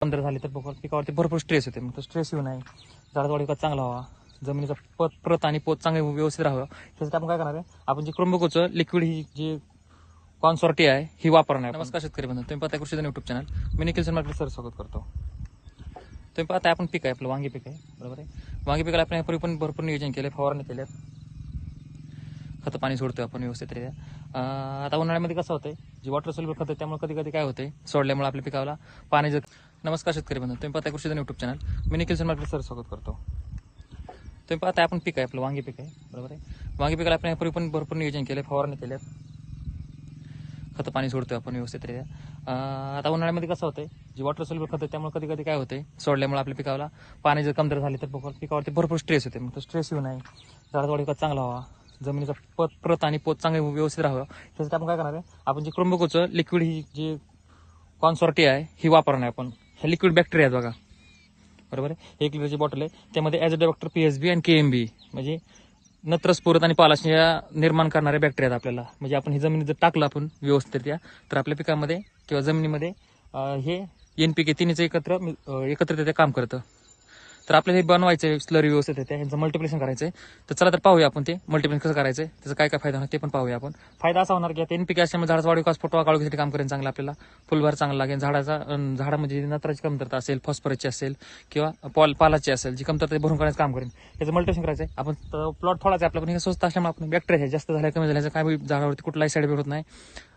पंधरा झाले तर पिकावरती भरपूर स्ट्रेस होते मग तो स्ट्रेस येऊ नये. झाडाचा चांगला व्हावा. जमिनीचा पत प्रत आणि पोत चांगले व्यवस्थित राहावं. त्यासाठी आपण काय करणार आहे? आपण जे क्रोमबोकोचं लिक्विड ही जी कॉन्सॉर्टी आहे ही वापरणार नमस्कार शेतकरी बंधू. तुम्ही पाहता कृषी युट्यूब चॅनल मी निखिल सर सर स्वागत करतो. तुम्ही पाहता आपण पीक आहे आपलं वांगी पीक आहे. बरोबर आहे? वांगी पिकाला आपण यापूर्वी पण भरपूर नियोजन केले फवारणी केले खतं पाणी सोडतोय आपण व्यवस्थितरित्या. आता उन्हाळ्यामध्ये कसं होतंय? जी वॉटर सोल्युबल खतं त्यामुळे कधी कधी काय होतंय? सोडल्यामुळे आपल्या पिकाला पाणी जर नमस्कार शेतकरी बंधू तुम्ही पाहता कृषी युट्यूब चॅनल मी निखिल सर सर स्वागत करतो. तुम्ही पाहता आपण पीक आहे आपलं वांगी पीक आहे बरोबर आहे? वांगी पिकाला आपण यापूर्वी पण भरपूर नियोजन केलं फवारणी केल्यात खतं पाणी सोडतोय आपण व्यवस्थितरित्या. रे आता उन्हाळ्यामध्ये कसं होतंय जी वॉटर सोल्युबल खतं आहे, त्यामुळे कधी कधी काय होते सोडल्यामुळे आपल्या पिकाला पाणी जर कमतर झाले तर पिकावरती भरपूर स्ट्रेस होते मग तो स्ट्रेस येऊ नये. झाडाचा वाढ चांगला व्हावा. जमिनीचा पत प्रत आणि पोत चांगले व्यवस्थित राहावं. त्यासाठी आपण काय करणार आहे आपण जे क्रोमबोकोचं लिक्विड ही जी कॉन्सॉर्टी आहे ही वापरणार आहे आपण. हे लिक्विड बॅक्टेरिया आहेत बघा. बरोबर आहे? एक लिटरची बॉटल आहे. त्यामध्ये as a doctor P S B आणि के एम बी म्हणजे नत्रस्फुरत आणि पालाशया निर्माण करणाऱ्या बॅक्टेरिया आहेत आपल्याला. म्हणजे आपण हे जमिनीत जर टाकलं आपण व्यवस्थितरित्या तर आपल्या पिकामध्ये किंवा जमिनीमध्ये हे एन पी के तिन्हीचं एकत्र अं, एकत्रितरित्या काम करतं. तर आपल्याला हे बनवायचं स्लरी व्यवस्थित आहे त्यांचं मल्टिप्लेशन करायचं आहे. तर चला तर पाहूया आपण ते. मल्टिप्लेशन कसं करायचं आहे त्याचा काय काय फायदा होणार ते पण पाहूया आपण. फायदा असा होणार की आता एनपीके असल्यामुळे झाडाचा वाढ फोटो काढूसाठी काम करेन चांगलं आपल्याला. फुलभार चांगला लागेल. झाडाचा झाडामध्ये नत्राची कमतरता असेल फॉस्फरसची असेल किंवा पॉल पालाची असेल जी कमतरता ते भरून करण्याचं काम करेन. त्याचं मल्टिप्लेशन करायचं आहे. आपण प्लॉट थोडाच आहे आपल्याला हे स्वस्त असल्यामुळे आपण बॅक्टेरिया जास्त झाल्या कमी झाल्याचं काय झाडावरती कुठलाही साईड होत नाही.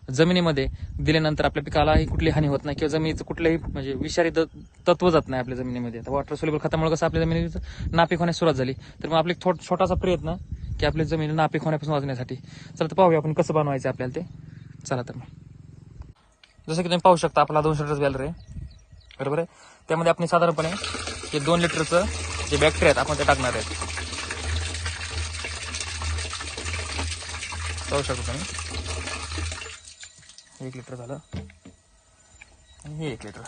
जमिनीमध्ये दिल्यानंतर आपल्या पिकालाही कुठली हानी होत नाही किंवा जमिनीचं कुठलंही म्हणजे विषारी तत्व जात नाही आपल्या जमिनीमध्ये. आता वॉटर सोल्युबल खतामुळे कसं आपल्या जमिनीचं नापीक होण्यास सुरुवात झाली. तर मग आपली थोड छोटासा प्रयत्न की आपली जमीन नापीक होण्यापासून वाचण्यासाठी. चला तर पाहूया आपण कसं बनवायचं आहे आपल्याला ते. चला तर मग. जसं की तुम्ही पाहू शकता आपला दोनशे लिटर बॅलर आहे. बरोबर आहे? त्यामध्ये आपण साधारणपणे हे दोन लिटरचं जे बॅक्टेरिया आहेत आपण ते टाकणार आहेत. पाहू शकतो तुम्ही. एक लिटर झालं. आणि हे एक लिटर.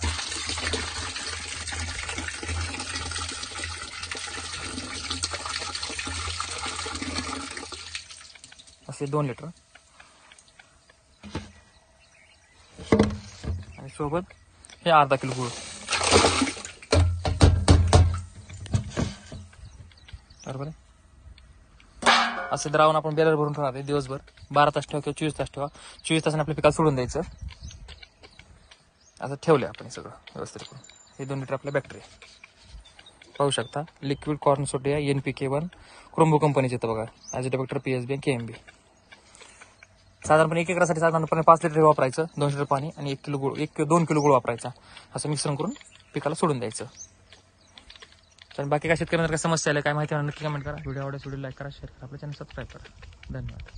असे दोन लिटर. आणि सोबत हे अर्धा किलो गुळ. बरोबर आहे? असे द्रावण आपण बेलर भरून ठेवणार आहे दिवसभर. बारा तास ठेवा किंवा चोवीस तास ठेवा. चोवीस तासाने आपल्या पिकाला सोडून द्यायचं. असं ठेवलं आपण हे सगळं व्यवस्थित करून. हे दोन लिटर आपल्या बॅटरी पाहू शकता liquid corn सोडिया N P K one क्रोम्बो कंपनीचे येतं बघा. Azotobacter P S B K M B साधारणपणे एक एकरासाठी साधारणपणे पाच लिटर वापरायचं दोनशे लिटर पाणी आणि एक किलो गुळ एक दोन किलो गुळ वापरायचा. असं मिश्रण करून पिकाला सोडून द्यायचं. तर बाकी काय शेतकऱ्यांना काय समस्या आल्या काय माहिती नक्की कमेंट करा. व्हिडिओ आवडेल व्हिडिओ लाईक करा शेअर करा. आपल्या चॅनल सबस्क्राईब करा. धन्यवाद.